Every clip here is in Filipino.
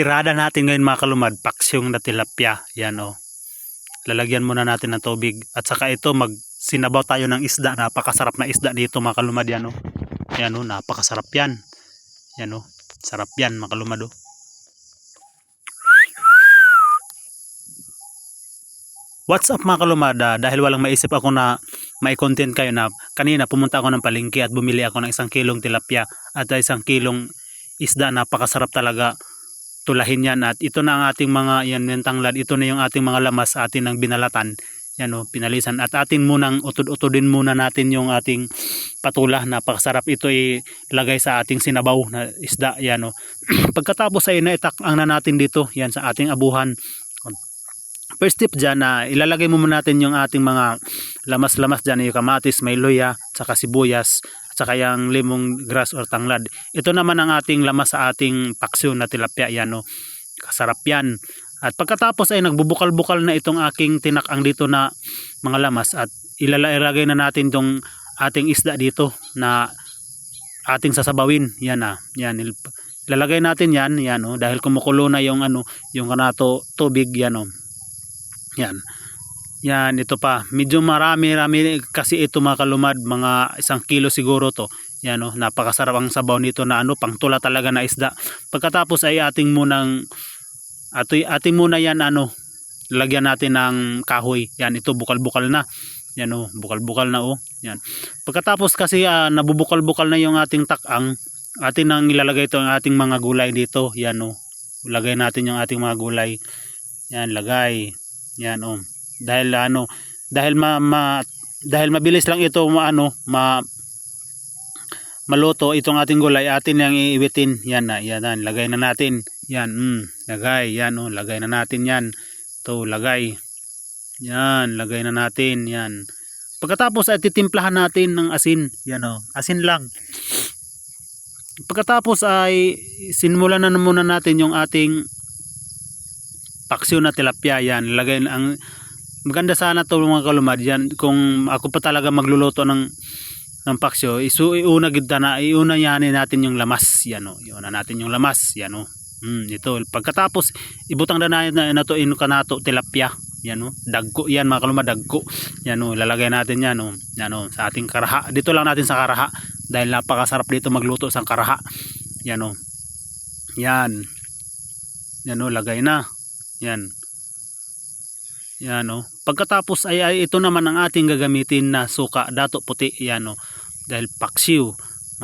tirada natin ngayon mga kalumad, paksyong na tilapia. Yan o. Lalagyan muna natin ng tubig. At saka ito, mag sinabaw tayo ng isda. Napakasarap na isda dito mga kalumad. Yan o. Yan o, napakasarap yan. Yan o. Sarap yan mga kalumad o. What's up mga kalumada? Dahil walang maisip ako na may content kayo na kanina pumunta ako ng palengke at bumili ako ng isang kilong tilapia at isang kilong isda. Napakasarap talaga tulahin yan at ito na ang ating mga yan yung tanglad. Ito na yung ating mga lamas atin ng binalatan. Yan o, pinalisan. At atin munang utod-utodin muna natin yung ating patula. Napakasarap ito ilagay sa ating sinabaw na isda. Yan o. Pagkatapos ay naitak ang na natin dito. Yan sa ating abuhan. First tip dyan na ilalagay mo muna natin yung ating mga lamas-lamas dyan, yung kamatis, may luya, saka sibuyas, saka yung limong grass or tanglad. Ito naman ang ating lamas sa ating paksyo na tilapia yan, no? kasarap yan. At pagkatapos ay nagbubukal-bukal na itong aking tinakang dito na mga lamas at ilalagay na natin itong ating isda dito na ating sasabawin. Yan na. Yan. Il- Ilalagay natin yan, yan oh, dahil kumukulo na yung ano, yung kanato tubig yan oh. Yan. Yan, ito pa. Medyo marami-rami kasi ito mga kalumad, mga isang kilo siguro to. Yan oh, napakasarap ang sabaw nito na ano, pangtula talaga na isda. Pagkatapos ay ating munang atoy ating muna yan ano, lagyan natin ng kahoy. Yan, ito bukal-bukal na. Yan oh, bukal-bukal na oh. Yan. Pagkatapos kasi ah, nabubukal-bukal na yung ating takang, atin nang ilalagay ito ang ating mga gulay dito. Yan oh. Lagay natin yung ating mga gulay. Yan, lagay. Yan oh. Dahil ano, dahil ma, ma dahil mabilis lang ito maano, ma maluto itong ating gulay, atin yang iiwitin. Yan na, yan na, lagay na natin. Yan, mm, lagay, yan oh, lagay na natin yan. To, lagay. Yan, lagay na natin, yan. Pagkatapos ay titimplahan natin ng asin. Yan oh, asin lang. Pagkatapos ay sinmulan na muna natin yung ating paksyo na tilapia yan. Lagay ang maganda sana to mga kalumad yan. Kung ako pa talaga magluluto ng ng paksyo, isu iuna gid na iuna yanin natin yung lamas yan oh. Iuna natin yung lamas yan oh. Mm, ito pagkatapos ibutang na na, na to ino kanato tilapia yan oh. Dagko yan mga kalumad dagko. Yan oh, lalagay natin yan oh. Yan oh, sa ating karaha. Dito lang natin sa karaha dahil napakasarap dito magluto sa karaha. Yan oh. Yan. Yan oh, lagay na. Yan. Yan oh. Pagkatapos ay, ay ito naman ang ating gagamitin na suka dato puti yan oh. Dahil paksiw.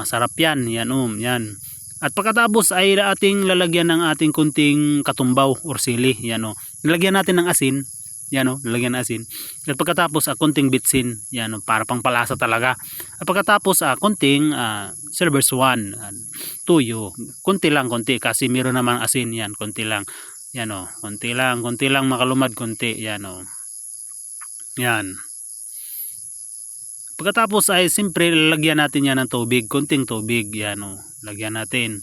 Masarap yan. Yan oh. Yan. At pagkatapos ay ating lalagyan ng ating kunting katumbaw or sili. Yan oh. Nilagyan natin ng asin. Yan oh. Nilagyan ng asin. At pagkatapos ah, kunting bitsin. Yan oh. Para pang palasa talaga. At pagkatapos ah, kunting ah, silver swan. ah, tuyo. Kunti lang kunti kasi meron namang asin yan. Kunti lang. Yan o, konti lang, konti lang makalumad, konti. Yan o. Yan. Pagkatapos ay simpre lalagyan natin yan ng tubig, konting tubig. Yan o, lagyan natin.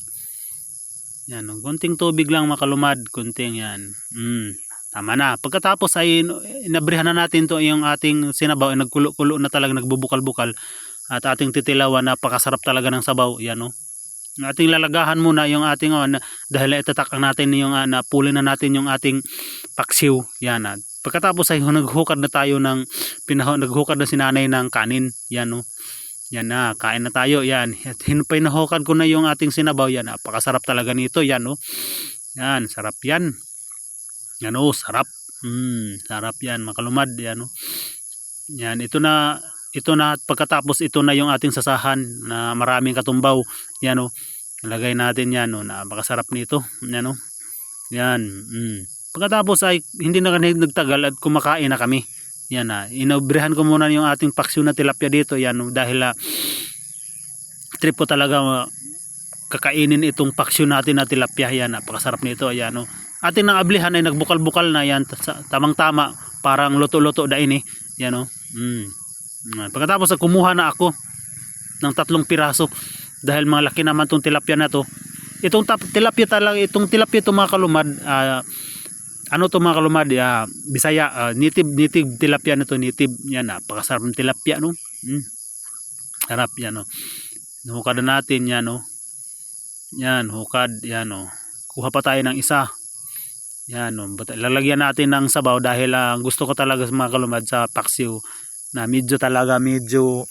Yan o, konting tubig lang makalumad, konting yan. Mm, tama na. Pagkatapos ay inabrihan na natin to yung ating sinabaw, nagkulo-kulo na talaga, nagbubukal-bukal. At ating titilawan, napakasarap talaga ng sabaw. Yan o ating lalagahan muna yung ating oh, na, dahil itatak natin yung uh, napuli na natin yung ating paksiw. Yan at pagkatapos ay naghukad na tayo ng pinaho, naghukad na si nanay ng kanin. Yan oh. yan na kain na tayo. Yan. At pinahukad ko na yung ating sinabaw. Yan napakasarap talaga nito. Yan oh. yan sarap yan. Yan oh sarap. Hmm, sarap yan makalumad. Yan oh. yan ito na ito na pagkatapos ito na yung ating sasahan na maraming katumbaw. Yan o lagay natin yan o napakasarap nito. Yan o yan mm. pagkatapos ay hindi na kami nagtagal at kumakain na kami. Yan na inobrehan ko muna yung ating paksyo na tilapia dito. Yan o dahil uh, trip ko talaga uh, kakainin itong paksyo natin na tilapia. Yan napakasarap nito. Yan o ating nang ablihan ay nagbukal-bukal na yan. Tamang tama parang luto-luto da ini. Yan o mm. Pagkatapos ay kumuha na ako ng tatlong piraso dahil mga laki naman tong tilapia na to. Itong tilapia talaga, itong tilapia to mga kalumad, uh, ano to mga kalumad, uh, Bisaya, uh, native, native tilapia na to, native, yan, napakasarap ng tilapia, no? Mm. Harap, yan, no? Hukad na natin, yan, no? Yan, hukad, yan, no? kuha pa tayo ng isa. Yan, but lalagyan natin ng sabaw dahil ah, gusto ko talaga mga kalumad sa paksiw na medyo talaga medyo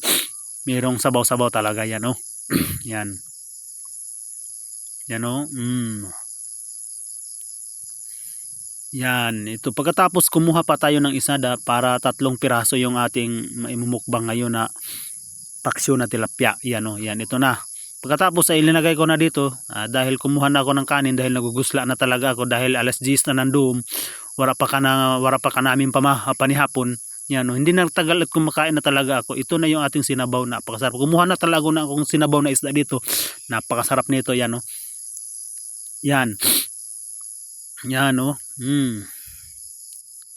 mayroong sabaw-sabaw talaga yan oh. yan. Yan oh. Mm. Yan, ito pagkatapos kumuha pa tayo ng isa da para tatlong piraso yung ating maimumukbang ngayon na paksyo na tilapia. Yan oh, yan ito na. Pagkatapos ay ilinagay ko na dito ah, dahil kumuha na ako ng kanin dahil nagugusla na talaga ako dahil alas 10 na nandun. Wala pa ka na wala pa ka namin pama, panihapon. Yan oh, hindi na tagal at kumakain na talaga ako. Ito na yung ating sinabaw na napakasarap. Kumuha na talaga na akong sinabaw na isda dito. Napakasarap nito yan oh. Yan. Yan oh. Mm.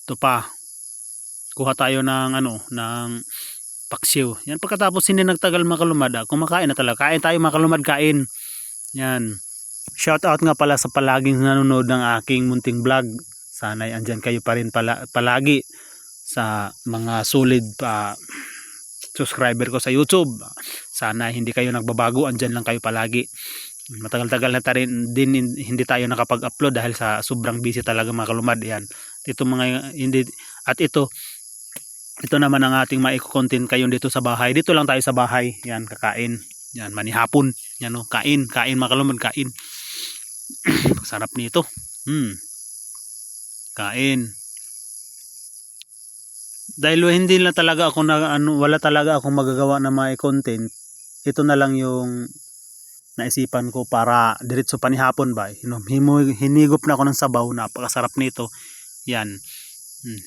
Ito pa. Kuha tayo ng ano, ng paksiw. Yan pagkatapos hindi nagtagal makalumad, ah, kumakain na talaga. Kain tayo makalumad, kain. Yan. Shout out nga pala sa palaging nanonood ng aking munting vlog. Sana'y andyan kayo pa rin pala, palagi sa mga solid pa subscriber ko sa YouTube. Sana hindi kayo nagbabago, andyan lang kayo palagi. Matagal-tagal na tayo din hin- hindi tayo nakapag-upload dahil sa sobrang busy talaga mga kalumad. Yan. Ito mga hindi at ito ito naman ang ating maiko-content kayo dito sa bahay. Dito lang tayo sa bahay. Yan, kakain. Yan, manihapon. Yan o, kain. Kain mga kalumad, kain. Sarap nito. Hmm. Kain. Dahil hindi na talaga ako na ano, wala talaga akong magagawa na may content. Ito na lang yung naisipan ko para diretso panihapon ba. Hinom- himo- Hinigop na ako ng sabaw, napakasarap nito. Yan. Hmm.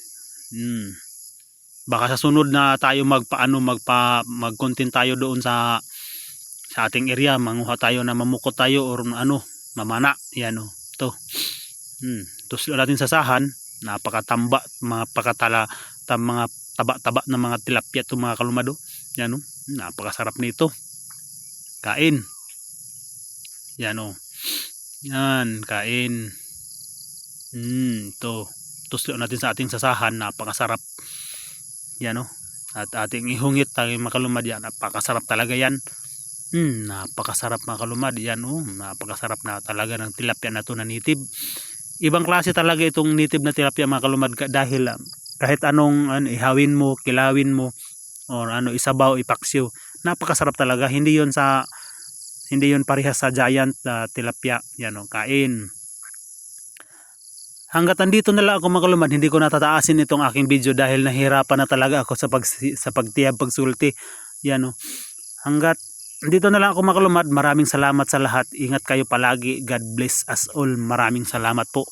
Hmm. Baka sa sunod na tayo magpaano magpa mag-content tayo doon sa sa ating area, manguha tayo na mamukot tayo or ano, mamana. Yan oh. To. Hmm. Tuslo natin sa sahan, napakatamba, mga pakatala, tam, mga taba-taba ng mga tilapia to mga kalumado. Yan oh. Napakasarap nito. Kain. Yan oh. Yan, kain. Hmm, to. Tuslo natin sa ating sasahan, napakasarap. Yan oh. At ating ihungit tayo makalumad yan. Napakasarap talaga yan. Hmm, napakasarap mga kalumad. Yan oh. Napakasarap na talaga ng tilapia na to na native. Ibang klase talaga itong native na tilapia mga kalumad ka- dahil ah, kahit anong ano, ihawin mo, kilawin mo or ano isabaw, ipaksiw. Napakasarap talaga. Hindi 'yon sa hindi 'yon parehas sa giant na tilapia. Yan oh, kain. Hanggat andito na lang ako makalumad, hindi ko natataasin itong aking video dahil nahirapan na talaga ako sa pag sa pagtiyab pagsulti. Yan oh. Hanggat dito na lang ako makalumad. Maraming salamat sa lahat. Ingat kayo palagi. God bless us all. Maraming salamat po.